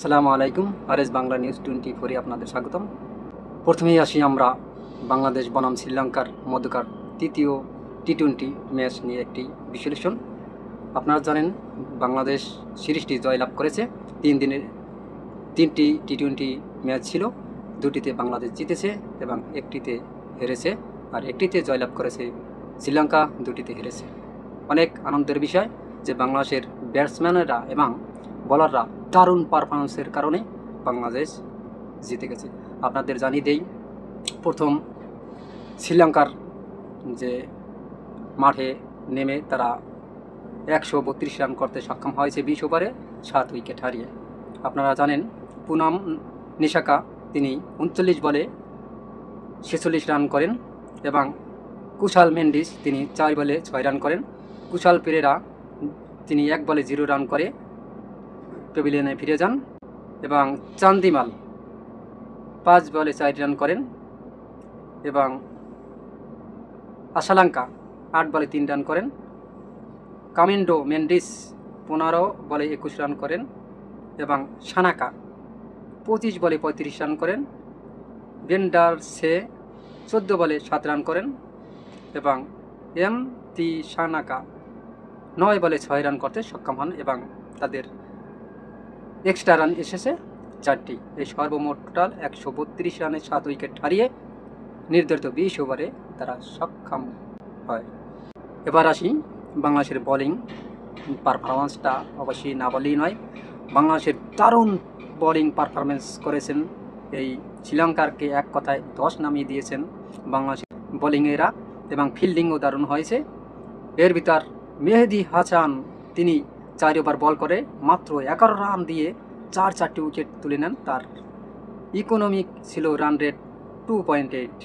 আসসালামু আলাইকুম R S Bangla news twenty ফোরে আপনাদের স্বাগতম। প্রথমেই আসি আমরা বাংলাদেশ বনাম শ্রীলঙ্কার মধ্যকার তৃতীয় টি টোয়েন্টি ম্যাচ নিয়ে একটি বিশ্লেষণ। আপনারা জানেন, বাংলাদেশ সিরিজটি জয়লাভ করেছে। তিন দিনের, তিনটি টি টোয়েন্টি ম্যাচ ছিল। দুটিতে বাংলাদেশ জিতেছে এবং একটিতে হেরেছে, আর একটিতে জয়লাভ করেছে শ্রীলঙ্কা, দুটিতে হেরেছে। অনেক আনন্দের বিষয় যে বাংলাদেশের ব্যাটসম্যানেরা এবং বলাররা দারুণ পারফরমেন্সের কারণে বাংলাদেশ জিতে গেছে। আপনাদের জানিয়ে দেই, প্রথম শ্রীলঙ্কার যে মাঠে নেমে তারা একশো বত্রিশ রান করতে সক্ষম হয়েছে বিশ ওভারে, সাত উইকেট হারিয়ে। আপনারা জানেন, পুনাম নিশাকা, তিনি উনচল্লিশ বলে ছেচল্লিশ রান করেন এবং কুশাল মেন্ডিস, তিনি চার বলে ছয় রান করেন। কুশাল পেরেরা, তিনি এক বলে জিরো রান করে প্যাভিলিয়নে ফিরে যান এবং চান্দিমাল পাঁচ বলে চার রান করেন এবং আশালাঙ্কা আট বলে তিন রান করেন। কামিন্ডো মেন্ডিস পনেরো বলে একুশ রান করেন এবং সানাকা পঁচিশ বলে পঁয়ত্রিশ রান করেন। বেন্ডার সে চোদ্দ বলে সাত রান করেন এবং এম তি সানাকা নয় বলে ছয় রান করতে সক্ষম হন এবং তাদের এক্সট্রা রান এসেছে, চারটি। এই সর্বমোট টোটাল একশো বত্রিশ রানে সাত উইকেট হারিয়ে নির্ধারিত বিশ ওভারে তারা সক্ষম হয়। এবার আসি বাংলাদেশের বোলিং পারফরমেন্সটা অবশ্যই না বলেই নয়, বাংলাদেশের দারুণ বোলিং পারফরমেন্স করেছেন এই শ্রীলঙ্কারকে এক কথায় দশ নামিয়ে দিয়েছেন বাংলাদেশের বোলিংয়েরা এবং ফিল্ডিংও দারুণ হয়েছে। এর ভিতর মেহেদি হাসান, তিনি চার ওভার বল করে মাত্র এগারো রান দিয়ে চার চারটি উইকেট তুলে নেন তার। ইকোনমিক ছিল run rate two point eight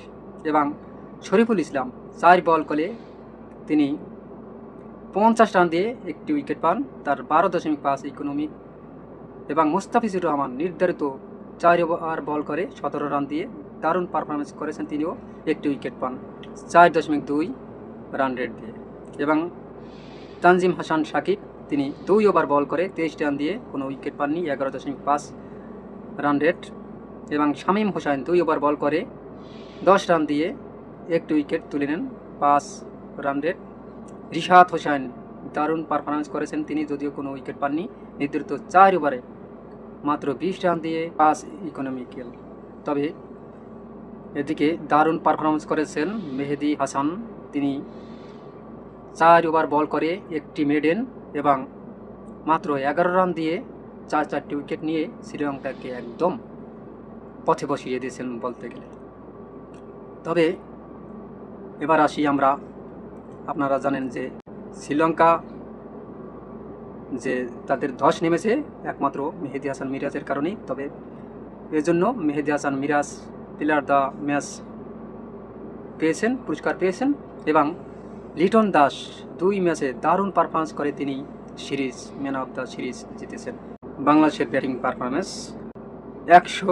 এবং শরীফুল ইসলাম চার বল করে তিনি পঞ্চাশ রান দিয়ে একটি উইকেট পান তার বারো দশমিক পাঁচ ইকোনমিক এবং মুস্তাফিজুর রহমান নির্ধারিত চার ওভার বল করে সতেরো রান দিয়ে দারুণ পারফরমেন্স করেছেন তিনিও, একটি উইকেট পান চার দশমিক দুই রান রেট দিয়ে এবং তানজিম হাসান সাকিব তিনি দুই ওভার বল করে তেইশ রান দিয়ে কোনো উইকেট পাননি, এগারো দশমিক পাঁচ রান রেট। এবং শামীম হোসেন দুই ওভার বল করে দশ রান দিয়ে একটি উইকেট তুলে নেন, পাঁচ রান রেট। রিশাদ হোসেন দারুণ পারফরমেন্স করেছেন তিনি, যদিও কোনো উইকেট পাননি। নির্ধারিত চার ওভারে মাত্র বিশ রান দিয়ে পাঁচ ইকোনমিক্যাল তবে এদিকে দারুণ পারফরমেন্স করেছেন মেহেদি হাসান। তিনি চার ওভার বল করে একটি মেডেন এবং মাত্র এগারো রান দিয়ে চার চারটি উইকেট নিয়ে শ্রীলঙ্কাকে একদম পথে বসিয়ে দিয়েছেন বলতে গেলে। তবে এবার আসি আমরা, আপনারা জানেন যে শ্রীলঙ্কা যে তাদের ধস নেমেছে একমাত্র মেহেদি হাসান মিরাজের কারণেই। তবে এজন্য Mehedi Hasan Miraj, player the match পেয়েছেন, পুরস্কার পেয়েছেন এবং লিটন দাস দুই ম্যাচে দারুণ পারফরমেন্স করে তিনি series man of the series জিতেছেন। বাংলাদেশের ব্যাটিং পারফরমেন্স একশো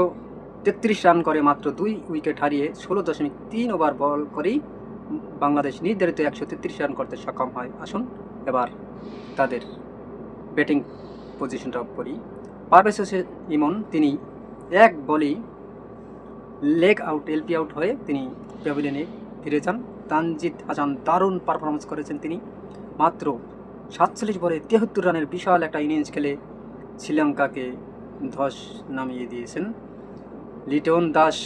তেত্রিশ রান করে মাত্র দুই উইকেট হারিয়ে ষোলো দশমিক তিন ওভার বল করেই বাংলাদেশ নির্ধারিত একশো তেত্রিশ রান করতে সক্ষম হয়। আসুন এবার তাদের ব্যাটিং পজিশনটা করি পারভেজ ইমন, তিনি এক বলেই লেগ আউট এলপি আউট হয়ে তিনি প্যাভিলিয়নে ফিরে যান। তানজিদ হাসান দারুণ পারফরমেন্স করেছেন তিনি। মাত্র সাতচল্লিশ বলে তেহাত্তর রানের বিশাল একটা ইনিংস খেলে শ্রীলঙ্কাকে ধস নামিয়ে দিয়েছেন। লিটন দাস,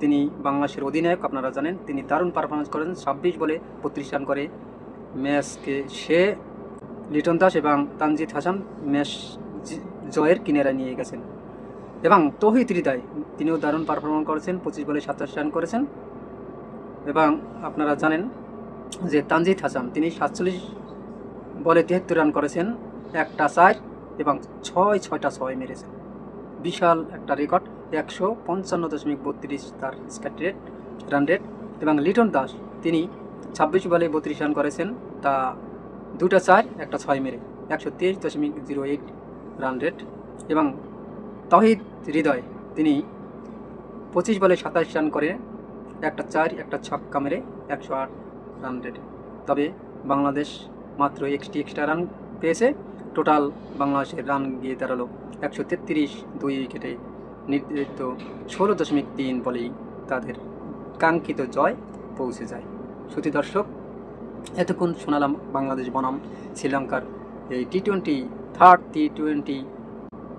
তিনি বাংলাদেশের অধিনায়ক, আপনারা জানেন, তিনি দারুণ পারফরমেন্স করেন ছাব্বিশ বলে বত্রিশ রান করে ম্যাচকে সে লিটন দাস এবং তানজিদ হাসান ম্যাচ জয়ের কিনারা নিয়ে গেছেন। এবং তহিদ হৃদয়, তিনিও দারুণ পারফরমেন্স করেছেন। পঁচিশ বলে সাতাশ রান করেছেন। এবং আপনারা জানেন যে তানজিদ হাসান, তিনি সাতচল্লিশ বলে তেহাত্তর রান করেছেন, একটা চার এবং ছয়, ছয়টা ছয় মেরেছেন। বিশাল একটা রেকর্ড, একশো পঞ্চান্ন দশমিক বত্রিশ তার স্কাট রেট রান রেট এবং লিটন দাস, তিনি ছাব্বিশ বলে বত্রিশ রান করেছেন, তা দুটা চার, একটা ছয় মেরে, একশো তেইশ দশমিক জিরো এইট রান রেট এবং তহিদ হৃদয়, তিনি পঁচিশ বলে সাতাশ রান করে একটা চার, একটা ছক্কা মেরে একশো আট রান রেট তবে বাংলাদেশ মাত্র একটি এক্সট্রা রান পেয়েছে। টোটাল বাংলাদেশের রান গিয়ে দাঁড়াল একশো তেত্রিশ দুই উইকেটে নির্ধারিত ষোলো দশমিক তিন বলেই তাদের কাঙ্ক্ষিত জয় পৌঁছে যায়। শ্রুতি দর্শক, এতক্ষণ শোনালাম বাংলাদেশ বনাম শ্রীলঙ্কার এই T twenty third T twenty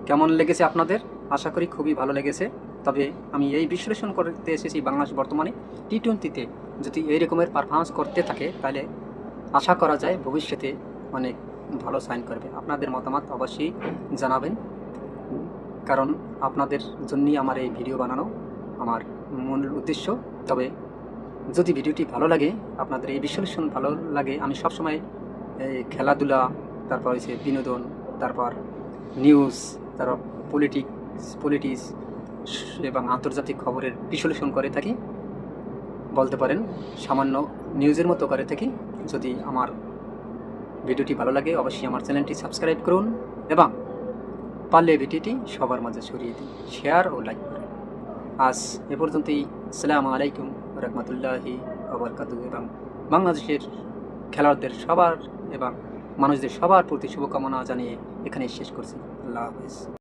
কেমন লেগেছে আপনাদের? আশা করি খুবই ভালো লেগেছে। তবে আমি এই বিশ্লেষণ করতে এসেছি বাংলাদেশ বর্তমানে টি টোয়েন্টিতে যদি এই রকমের পারফরমেন্স করতে থাকে, তাহলে আশা করা যায় ভবিষ্যতে অনেক ভালো সাইন করবে। আপনাদের মতামত অবশ্যই জানাবেন। কারণ আপনাদের জন্যই আমার এই ভিডিও বানানো আমার মূল উদ্দেশ্য। তবে যদি ভিডিওটি ভালো লাগে, আপনাদের এই বিশ্লেষণ ভালো লাগে, আমি সবসময় এই খেলাধুলা, তারপর হচ্ছে বিনোদন, তারপর নিউজ তারপর পলিটিক্স পলিটিক্স এবং আন্তর্জাতিক খবরের বিশ্লেষণ করে থাকি। বলতে পারেন, সামান্য নিউজের মতো করে থাকি। যদি আমার ভিডিওটি ভালো লাগে, অবশ্যই আমার চ্যানেলটি সাবস্ক্রাইব করুন এবং পারলে ভিডিওটি সবার মাঝে ছড়িয়ে দিন। শেয়ার ও লাইক করুন। আজ এ পর্যন্তই। আসসালামু আলাইকুম রহমতুল্লাহি আবরকাত এবং বাংলাদেশের খেলোয়াড়দের সবার এবং মানুষদের সবার প্রতি শুভকামনা জানিয়ে এখানে শেষ করছি। আল্লাহ হাফেজ।